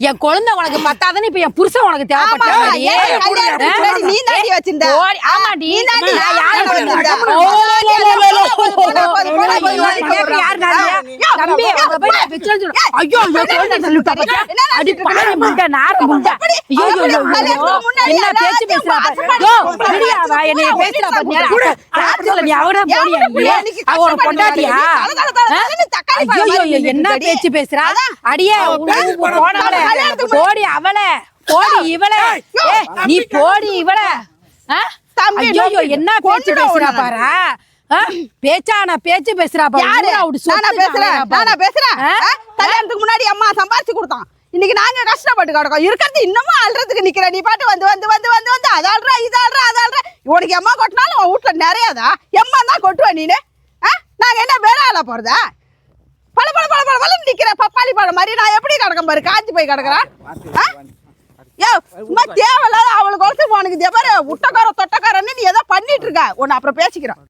என் குழந்தை உனக்கு பத்தாதுன்னு இப்ப என் புருஷன் உனக்கு தேவைப்பட்டாடி ஐயோ, என்ன அடி பாரு முண்டை, நார முண்டை. ஐயோ, என்ன பேச்சு பேசுறா யோ. விடியா, அவ என்னைய பேசுறா பாத்தியா? ராத்திரில நீ அவட என் போடியா நீ? அவ பொண்டாட்டியா? ஐயோ, என்ன பேச்சு பேசுறா? அடியே போனவளே. போடி அவளே. போடி இவளே. நீ போடி இவளே. ஐயோ என்ன பேச்சு பேசுறா. பாரு? பேச்சான பேச்சு பேசுறா பாரு. பேசுறேன். பேசுறேன்? கல்யாணத்துக்கு முன்னாடி அம்மா சம்பாரிச்சு கொடுத்தான். இன்னைக்கு நாங்க கஷ்டப்பட்டு கிடக்கோம் இருக்கிறது இன்னமும் அழுறதுக்கு நிக்கிற. நீ பாட்டு வந்து வந்து வந்து வந்து வந்து அது அழுற இது அழுற அது அழுற உனக்கு எம்மா கொட்டினாலும் உன் வீட்டுல நிறையாதா? எம்மா தான் கொட்டுவ நீனு? ஆ? நாங்க என்ன வேற ஆள போறதா? பல பல பல பல பல நிக்கிற பப்பாளி பழம் மாதிரி நான் எப்படி கிடக்க பாரு? காஞ்சி போய் கிடக்குறேன். ஆ? சும்மா தேவையில்லாத அவளுக்கு ஒருத்தர் உனக்கு தேவை. விட்டக்கார தொட்டக்காரன்னு நீ ஏதோ பண்ணிட்டு இருக்க. உன்னை அப்புறம் பேசிக்கிறோம்.